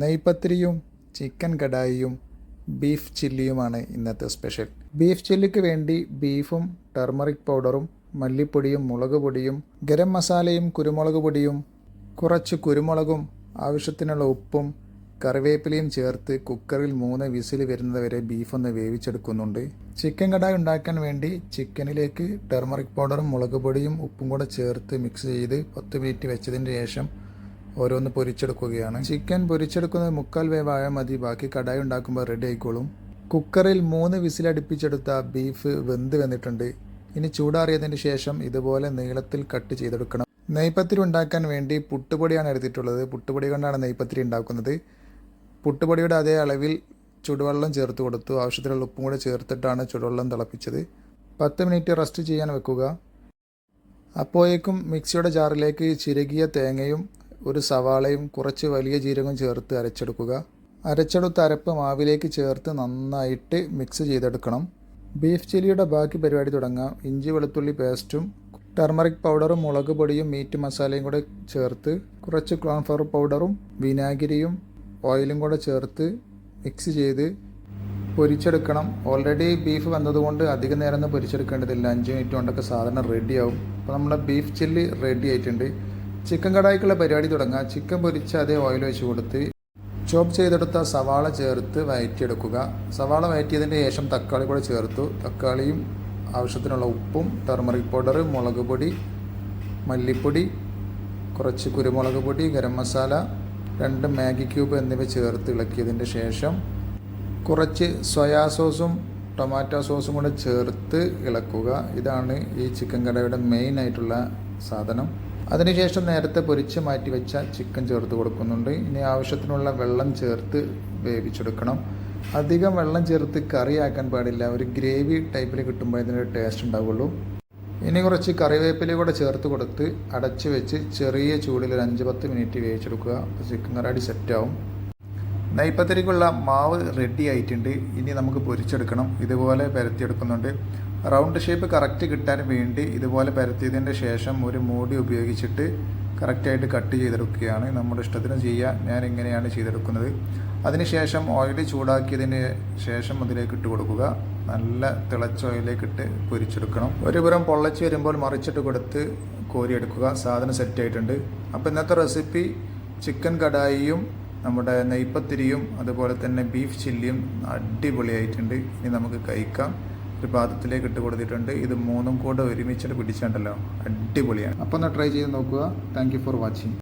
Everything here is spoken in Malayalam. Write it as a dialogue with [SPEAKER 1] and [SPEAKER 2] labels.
[SPEAKER 1] നെയ്പത്തിരിയും ചിക്കൻ കടായിയും ബീഫ് ചില്ലിയുമാണ് ഇന്നത്തെ സ്പെഷ്യൽ. ബീഫ് ചില്ലിക്ക് വേണ്ടി ബീഫും ടർമറിക് പൗഡറും മല്ലിപ്പൊടിയും മുളക് പൊടിയും ഗരം മസാലയും കുരുമുളക് പൊടിയും കുറച്ച് കുരുമുളകും ആവശ്യത്തിനുള്ള ഉപ്പും കറിവേപ്പിലയും ചേർത്ത് കുക്കറിൽ മൂന്ന് വിസിൽ വരുന്നത് വരെ ബീഫ് ഒന്ന് വേവിച്ചെടുക്കുന്നുണ്ട്. ചിക്കൻ കടായി ഉണ്ടാക്കാൻ വേണ്ടി ചിക്കനിലേക്ക് ടർമറിക് പൗഡറും മുളക് പൊടിയും ഉപ്പും കൂടെ ചേർത്ത് മിക്സ് ചെയ്ത് പത്ത് മിനിറ്റ് വെച്ചതിന് ശേഷം ഓരോന്ന് പൊരിച്ചെടുക്കുകയാണ്. ചിക്കൻ പൊരിച്ചെടുക്കുന്നത് മുക്കാൽ വേവായാൽ മതി. ബാക്കി കടായി ഉണ്ടാക്കുമ്പോൾ റെഡി ആയിക്കോളും. കുക്കറിൽ മൂന്ന് വിസിലടുപ്പിച്ചെടുത്ത ബീഫ് വെന്ത് വന്നിട്ടുണ്ട്. ഇനി ചൂടാറിയതിന് ശേഷം ഇതുപോലെ നീളത്തിൽ കട്ട് ചെയ്തെടുക്കണം. നെയ്പത്തിരി ഉണ്ടാക്കാൻ വേണ്ടി പുട്ടുപൊടിയാണ് എടുത്തിട്ടുള്ളത്. പുട്ടുപൊടി കൊണ്ടാണ് നെയ്പത്തിരി ഉണ്ടാക്കുന്നത്. പുട്ടുപൊടിയുടെ അതേ അളവിൽ ചുടുവെള്ളം ചേർത്ത് കൊടുത്തു. ആവശ്യത്തിനുള്ള ഉപ്പും കൂടെ ചേർത്തിട്ടാണ് ചുടുവെള്ളം തിളപ്പിച്ചത്. പത്ത് മിനിറ്റ് റെസ്റ്റ് ചെയ്യാൻ വെക്കുക. അപ്പോഴേക്കും മിക്സിയുടെ ജാറിലേക്ക് ചിരകിയ തേങ്ങയും ഒരു സവാളയും കുറച്ച് വലിയ ജീരകവും ചേർത്ത് അരച്ചെടുക്കുക. അരച്ചെടുത്ത അരപ്പ് മാവിലേക്ക് ചേർത്ത് നന്നായിട്ട് മിക്സ് ചെയ്തെടുക്കണം. ബീഫ് ചില്ലിയുടെ ബാക്കി പരിപാടി തുടങ്ങാം. ഇഞ്ചി വെളുത്തുള്ളി പേസ്റ്റും ടർമറിക് പൗഡറും മുളക് പൊടിയും മീറ്റ് മസാലയും കൂടെ ചേർത്ത് കുറച്ച് കോൺഫ്ലവർ പൗഡറും വിനാഗിരിയും ഓയിലും കൂടെ ചേർത്ത് മിക്സ് ചെയ്ത് പൊരിച്ചെടുക്കണം. ഓൾറെഡി ബീഫ് വന്നതുകൊണ്ട് അധിക നേരം ഒന്നും പൊരിച്ചെടുക്കേണ്ടതില്ല. അഞ്ച് മിനിറ്റ് കൊണ്ടൊക്കെ സാധനം റെഡിയാവും അപ്പോൾ നമ്മുടെ ബീഫ് ചില്ലി റെഡി ആയിട്ടുണ്ട്. ചിക്കൻ കടായിക്കുള്ള പരിപാടി തുടങ്ങാം. ചിക്കൻ പൊരിച്ച് അതേ ഓയിൽ വെച്ച് കൊടുത്ത് ചോപ്പ് ചെയ്തെടുത്ത സവാള ചേർത്ത് വയറ്റിയെടുക്കുക. സവാള വയറ്റിയതിന്റെ ശേഷം തക്കാളി കൂടെ ചേർത്തു. തക്കാളിയും ആവശ്യത്തിനുള്ള ഉപ്പും ടർമറിക് പൗഡർ മുളക് പൊടി മല്ലിപ്പൊടി കുറച്ച് കുരുമുളക് പൊടി ഗരം മസാല രണ്ട് മാഗി ക്യൂബ് എന്നിവ ചേർത്ത് ഇളക്കിയതിന്റെ ശേഷം കുറച്ച് സോയാ സോസും ടൊമാറ്റോ സോസും കൂടെ ചേർത്ത് ഇളക്കുക. ഇതാണ് ഈ ചിക്കൻ കടയുടെ മെയിൻ ആയിട്ടുള്ള സാധനം. അതിനുശേഷം നേരത്തെ പൊരിച്ച് മാറ്റി വെച്ച ചിക്കൻ ചേർത്ത് കൊടുക്കുന്നുണ്ട്. ഇനി ആവശ്യത്തിനുള്ള വെള്ളം ചേർത്ത് വേവിച്ചെടുക്കണം. അധികം വെള്ളം ചേർത്ത് കറിയാക്കാൻ പാടില്ല. ഒരു ഗ്രേവി ടൈപ്പിൽ കിട്ടുമ്പോൾ ഇതിനൊരു ടേസ്റ്റ് ഉണ്ടാവുള്ളൂ. ഇനി കുറച്ച് കറിവേപ്പില കൂടെ ചേർത്ത് കൊടുത്ത് അടച്ച് വെച്ച് ചെറിയ ചൂടിൽ ഒരു അഞ്ച് പത്ത് മിനിറ്റ് വേവിച്ചെടുക്കുക. അപ്പോൾ ചിക്കൻ കറാടി സെറ്റാവും നെയ്പ്പത്തിരിക്കുള്ള മാവ് റെഡി ആയിട്ടുണ്ട്. ഇനി നമുക്ക് പൊരിച്ചെടുക്കണം. ഇതുപോലെ പരത്തിയെടുക്കുന്നുണ്ട്. റൗണ്ട് ഷേപ്പ് കറക്റ്റ് കിട്ടാൻ വേണ്ടി ഇതുപോലെ പരത്തിയതിന്റെ ശേഷം ഒരു മൂടി ഉപയോഗിച്ചിട്ട് കറക്റ്റായിട്ട് കട്ട് ചെയ്തെടുക്കുകയാണ്. നമ്മുടെ ഇഷ്ടത്തിന് ചെയ്യുക ഞാൻ ഇങ്ങനെയാണ് ചെയ്തെടുക്കുന്നത്. അതിനുശേഷം ഓയിൽ ചൂടാക്കിയതിന് ശേഷം അതിലേക്ക് ഇട്ട് കൊടുക്കുക. നല്ല തിളച്ച ഓയിലേക്ക് ഇട്ട് പൊരിച്ചെടുക്കണം. ഒരു പുറം പൊള്ളച്ച് വരുമ്പോൾ മറിച്ചിട്ട് കൊടുത്ത് കോരിയെടുക്കുക. സാധനം സെറ്റ് ആയിട്ടുണ്ട്. അപ്പോൾ ഇന്നത്തെ റെസിപ്പി ചിക്കൻ കടായിയും നമ്മുടെ നെയ്പ്പത്തിരിയും അതുപോലെ തന്നെ ബീഫ് ചില്ലിയും അടിപൊളിയായിട്ടുണ്ട്. ഇനി നമുക്ക് കഴിക്കാം. ഒരു പാത്രത്തിലേക്ക് ഇട്ട് കൊടുത്തിട്ടുണ്ട്. ഇത് മൂന്നും കൂടെ ഒരുമിച്ചിട്ട് പിടിച്ചിട്ടുണ്ടല്ലോ അടിപൊളിയാണ്. അപ്പോൾ ഒന്ന് ട്രൈ ചെയ്ത് നോക്കുക. Thank for watching